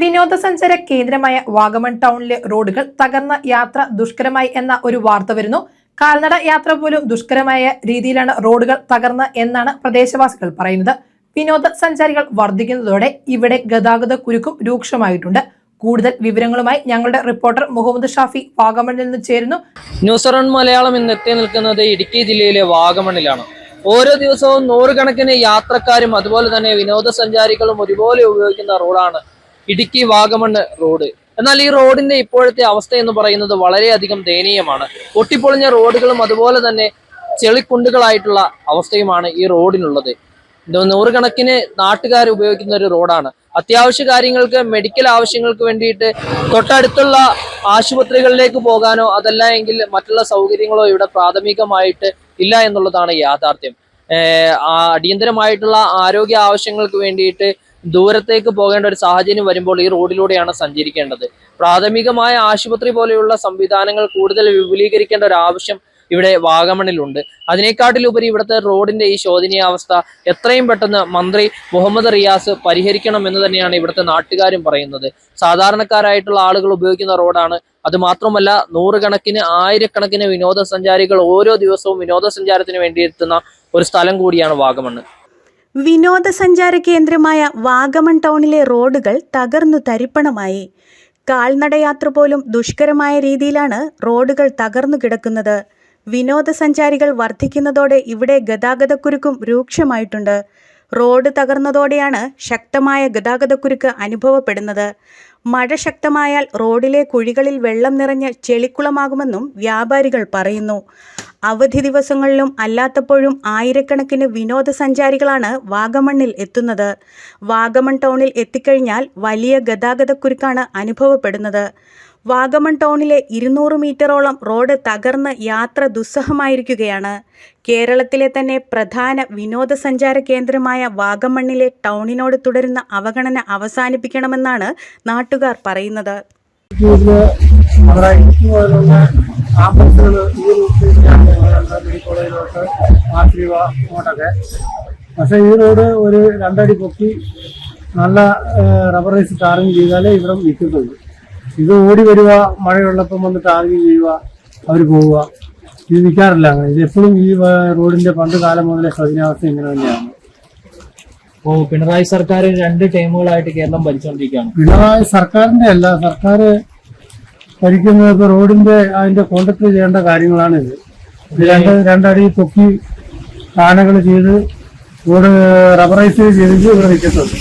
വിനോദസഞ്ചാര കേന്ദ്രമായ വാഗമൺ ടൗണിലെ റോഡുകൾ തകർന്ന യാത്ര ദുഷ്കരമായി എന്ന ഒരു വാർത്ത വരുന്നു. കാൽനട യാത്ര പോലും ദുഷ്കരമായ രീതിയിലാണ് റോഡുകൾ തകർന്ന് എന്നാണ് പ്രദേശവാസികൾ പറയുന്നത്. വിനോദസഞ്ചാരികൾ വർദ്ധിക്കുന്നതോടെ ഇവിടെ ഗതാഗത കുരുക്കും രൂക്ഷമായിട്ടുണ്ട്. കൂടുതൽ വിവരങ്ങളുമായി ഞങ്ങളുടെ റിപ്പോർട്ടർ മുഹമ്മദ് ഷാഫി വാഗമണിൽ നിന്ന് ചേരുന്നു. ന്യൂസ് റൺ മലയാളം ഇന്ന് എത്തി നിൽക്കുന്നത് ഇടുക്കി ജില്ലയിലെ വാഗമണിലാണ്. ഓരോ ദിവസവും നൂറുകണക്കിന് യാത്രക്കാരും അതുപോലെ തന്നെ വിനോദസഞ്ചാരികളും ഒരുപോലെ ഉപയോഗിക്കുന്ന റോഡാണ് ഇടുക്കി വാഗമണ് റോഡ്. എന്നാൽ ഈ റോഡിന്റെ ഇപ്പോഴത്തെ അവസ്ഥ എന്ന് പറയുന്നത് വളരെയധികം ദയനീയമാണ്. പൊട്ടിപ്പൊളിഞ്ഞ റോഡുകളും അതുപോലെ തന്നെ ചെളിക്കുണ്ടുകളായിട്ടുള്ള അവസ്ഥയുമാണ് ഈ റോഡിനുള്ളത്. നൂറുകണക്കിന് നാട്ടുകാർ ഉപയോഗിക്കുന്ന ഒരു റോഡാണ്. അത്യാവശ്യ കാര്യങ്ങൾക്ക് മെഡിക്കൽ ആവശ്യങ്ങൾക്ക് വേണ്ടിയിട്ട് തൊട്ടടുത്തുള്ള ആശുപത്രികളിലേക്ക് പോകാനോ അതല്ല എങ്കിൽ മറ്റുള്ള സൗകര്യങ്ങളോ ഇവിടെ പ്രാഥമികമായിട്ട് ഇല്ല എന്നുള്ളതാണ് യാഥാർത്ഥ്യം. അടിയന്തരമായിട്ടുള്ള ആരോഗ്യ ആവശ്യങ്ങൾക്ക് വേണ്ടിയിട്ട് ദൂരത്തേക്ക് പോകേണ്ട ഒരു സാഹചര്യം വരുമ്പോൾ ഈ റോഡിലൂടെയാണ് സഞ്ചരിക്കേണ്ടത്. പ്രാഥമികമായ ആശുപത്രി പോലെയുള്ള സംവിധാനങ്ങൾ കൂടുതൽ വിപുലീകരിക്കേണ്ട ഒരു ആവശ്യം ഇവിടെ വാഗമണിലുണ്ട്. അതിനേക്കാട്ടിലുപരി ഇവിടുത്തെ റോഡിന്റെ ഈ ശോചനീയാവസ്ഥ എത്രയും പെട്ടെന്ന് മന്ത്രി മുഹമ്മദ് റിയാസ് പരിഹരിക്കണം എന്ന് തന്നെയാണ് ഇവിടുത്തെ നാട്ടുകാരും പറയുന്നത്. സാധാരണക്കാരായിട്ടുള്ള ആളുകൾ ഉപയോഗിക്കുന്ന റോഡാണ്. അത് മാത്രമല്ല നൂറുകണക്കിന് ആയിരക്കണക്കിന് വിനോദസഞ്ചാരികൾ ഓരോ ദിവസവും വിനോദസഞ്ചാരത്തിന് വേണ്ടി എത്തുന്ന ഒരു സ്ഥലം കൂടിയാണ് വാഗമണ്ണ്. വിനോദസഞ്ചാര കേന്ദ്രമായ വാഗമൺ ടൗണിലെ റോഡുകൾ തകർന്നു തരിപ്പണമായി. കാൽനടയാത്ര പോലും ദുഷ്കരമായ രീതിയിലാണ് റോഡുകൾ തകർന്നു കിടക്കുന്നത്. വിനോദസഞ്ചാരികൾ വർദ്ധിക്കുന്നതോടെ ഇവിടെ ഗതാഗതക്കുരുക്കും രൂക്ഷമായിട്ടുണ്ട്. റോഡ് തകർന്നതോടെയാണ് ശക്തമായ ഗതാഗതക്കുരുക്ക് അനുഭവപ്പെടുന്നത്. മഴ ശക്തമായാൽ റോഡിലെ കുഴികളിൽ വെള്ളം നിറഞ്ഞ് ചെളിക്കുളമാകുമെന്നും വ്യാപാരികൾ പറയുന്നു. അവധി ദിവസങ്ങളിലും അല്ലാത്തപ്പോഴും ആയിരക്കണക്കിന് വിനോദസഞ്ചാരികളാണ് വാഗമണ്ണിൽ എത്തുന്നത്. വാഗമൺ ടൗണിൽ എത്തിക്കഴിഞ്ഞാൽ വലിയ ഗതാഗതക്കുരുക്കാണ് അനുഭവപ്പെടുന്നത്. വാഗമൺ ടൗണിലെ ഇരുന്നൂറ് മീറ്ററോളം റോഡ് തകർന്ന് യാത്ര ദുസ്സഹമായിരിക്കുകയാണ്. കേരളത്തിലെ തന്നെ പ്രധാന വിനോദസഞ്ചാര കേന്ദ്രമായ വാഗമണ്ണിലെ ടൗണിനോട് തുടരുന്ന അവഗണന അവസാനിപ്പിക്കണമെന്നാണ് നാട്ടുകാർ പറയുന്നത്. പക്ഷേ ഈ റോഡ് ഒരു രണ്ടടി പൊക്കി നല്ല റബ്ബറൈസ് ടാറിങ് ചെയ്താലേ ഇവിടെ നിൽക്കുന്നുള്ളൂ ഇത് ഓടി വരിക മഴയുള്ളപ്പം വന്ന് ടാർഗിങ് ചെയ്യുക അവർ പോവുക. ഇത് നിൽക്കാറില്ല അങ്ങനെ. ഇത് എപ്പോഴും ഈ റോഡിന്റെ പണ്ട് കാലം മുതലേ ശോചനാവസ്ഥ ഇങ്ങനെ തന്നെയാണ്. ഓ പിണറായി സർക്കാർ രണ്ട് ടൈമുകളായിട്ട് കേരളം ഭരിച്ചുകൊണ്ടിരിക്കുകയാണ് പിണറായി സർക്കാരിന്റെ അല്ല സർക്കാർ ഭരിക്കുന്നത് ഇപ്പൊ റോഡിന്റെ അതിന്റെ കോൺട്രാക്ട് ചെയ്യേണ്ട കാര്യങ്ങളാണ് ഇത് ഇത് രണ്ട് രണ്ടടി പൊക്കി ആനകൾ ചെയ്ത് റോഡ് റബറൈസ് ചെയ്തിട്ട് ഇവിടെ നിൽക്കുന്നുണ്ട്.